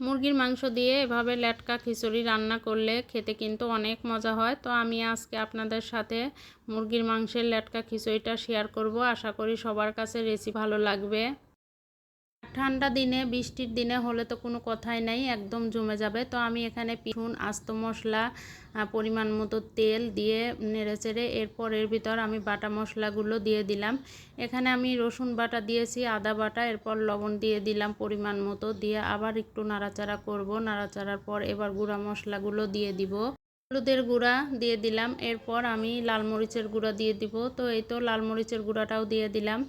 মুরগির মাংস দিয়ে এভাবে লেটকা খিচুড়ি রান্না করলে খেতে কিন্তু অনেক মজা হয়। তো আমি আজকে আপনাদের সাথে মুরগির মাংসের লেটকা খিচুড়িটা শেয়ার করব। আশা করি সবার কাছে রেসি ভালো লাগবে। ঠান্ডা দিনে, বৃষ্টির দিনে হলে তো কোনো কথাই নাই, একদম জমে যাবে। তো আমি এখানে পিছুন আস্ত মশলা পরিমাণ মতো তেল দিয়ে নেড়ে চেড়ে এরপর এর ভিতর আমি বাটা মশলাগুলো দিয়ে দিলাম। এখানে আমি রসুন বাটা দিয়েছি, আদা বাটা, এরপর লবণ দিয়ে দিলাম পরিমাণ মতো, দিয়ে আবার একটু নাড়াচাড়া করব। নাড়াচাড়ার পর এবার গুঁড়া মশলাগুলো দিয়ে দিব। হলুদের গুঁড়া দিয়ে দিলাম, এরপর আমি লাল মরিচের গুঁড়া দিয়ে দিব। তো এই তো লাল মরিচের গুঁড়াটাও দিয়ে দিলাম।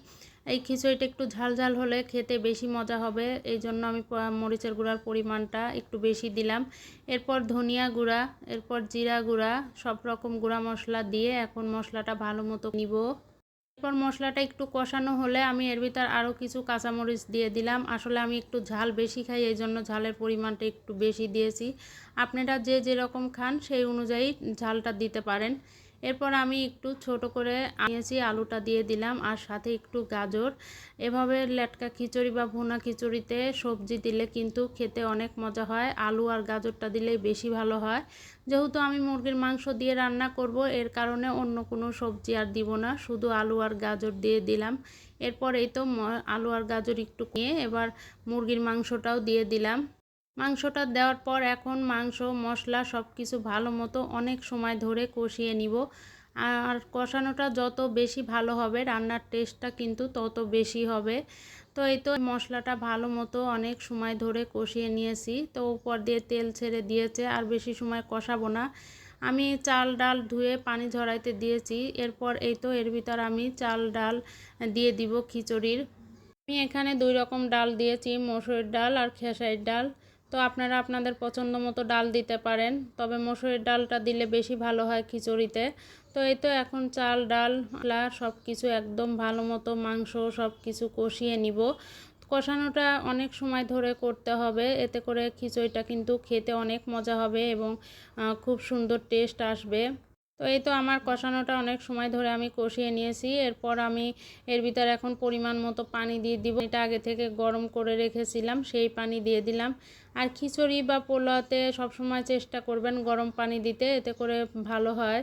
এই খিচুড়িটা একটু ঝাল ঝাল হলে খেতে বেশি মজা হবে। এই জন্য আমি মরিচের গুঁড়ার পরিমাণটা একটু বেশি দিলাম। এরপর ধনিয়া গুঁড়া, এরপর জিরা গুঁড়া, সব রকম গুঁড়া মশলা দিয়ে এখন মশলাটা ভালো মতো নিব। এরপর মশলাটা একটু কষানো হলে আমি এর ভিতর আরও কিছু কাঁচামরিচ দিয়ে দিলাম। আসলে আমি একটু ঝাল বেশি খাই, এই জন্য ঝালের পরিমাণটা একটু বেশি দিয়েছি। আপনারা যে যেরকম খান সেই অনুযায়ী ঝালটা দিতে পারেন। এরপর আমি একটু ছোট করে নিয়েছি, আলুটা দিয়ে দিলাম, আর সাথে একটু গাজর। এভাবে লেটকা খিচুড়ি বা ভুনা খিচুড়িতে সবজি দিলে কিন্তু খেতে অনেক মজা হয়। আলু আর গাজরটা দিলেই বেশি ভালো হয়। যেহেতু আমি মুরগির মাংস দিয়ে রান্না করব, এর কারণে অন্য কোনো সবজি আর দিব না, শুধু আলু আর গাজর দিয়ে দিলাম। এরপর এই তো আলু আর গাজর একটু নিয়ে এবার মুরগির মাংসটাও দিয়ে দিলাম। মাংসটা দেওয়ার পর এখন মাংস, মশলা সব কিছু ভালো মতো অনেক সময় ধরে কষিয়ে নিব। আর কষানোটা যত বেশি ভালো হবে, রান্নার টেস্টটা কিন্তু তত বেশি হবে। তো এই তো মশলাটা ভালো মতো অনেক সময় ধরে কষিয়ে নিয়েছি। তো উপর দিয়ে তেল ছেড়ে দিয়েছে, আর বেশি সময় কষাবো না। আমি চাল, ডাল ধুয়ে পানি ঝরাইতে দিয়েছি। এরপর এই তো এর ভিতর আমি চাল, ডাল দিয়ে দিব খিচুড়ির। আমি এখানে দুই রকম ডাল দিয়েছি মসুরের ডাল আর খেসারির ডাল। তো আপনারা আপনাদের পছন্দ মতো ডাল দিতে পারেন। তবে মসুরের ডালটা দিলে বেশি ভালো হয় খিচুড়িতে। তো এই তো এখন চাল, ডাল সব কিছু একদম ভালো মতো মাংস সব কিছু কষিয়ে নিব। কষানোটা অনেক সময় ধরে করতে হবে। এতে করে খিচুড়িটা কিন্তু খেতে অনেক মজা হবে এবং খুব সুন্দর টেস্ট আসবে। তো এই তো আমার কষানোটা অনেক সময় ধরে আমি কষিয়ে নিয়েছি। এরপর আমি এর ভিতরে এখন পরিমাণ মতো পানি দিয়ে দিব। এটা আগে থেকে গরম করে রেখেছিলাম, সেই পানি দিয়ে দিলাম। আর খিচুড়ি বা পোলাতে সবসময় চেষ্টা করবেন গরম পানি দিতে, এতে করে ভালো হয়।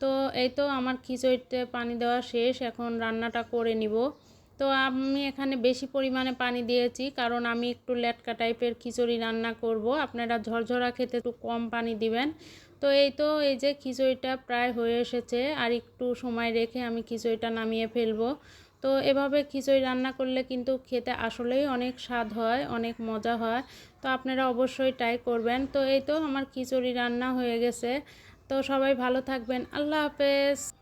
তো এই তো আমার খিচুড়িতে পানি দেওয়া শেষ, এখন রান্নাটা করে নিব। তো আমি এখানে বেশি পরিমাণে পানি দিয়েছি, কারণ আমি একটু লেটকা টাইপের খিচুড়ি রান্না করব। আপনারা ঝরঝরা খেতে একটু কম পানি দিবেন। তো এই তো, এই যে খিচুড়িটা প্রায় হয়ে এসেছে, আর একটু সময় রেখে আমি খিচুড়িটা নামিয়ে ফেলব। তো এভাবে খিচুড়ি রান্না করলে কিন্তু খেতে আসলেই অনেক স্বাদ হয়, অনেক মজা হয়। তো আপনারা অবশ্যই ট্রাই করবেন। তো এই তো আমার খিচুড়ি রান্না হয়ে গেছে। তো সবাই ভালো থাকবেন। আল্লাহ হাফেজ।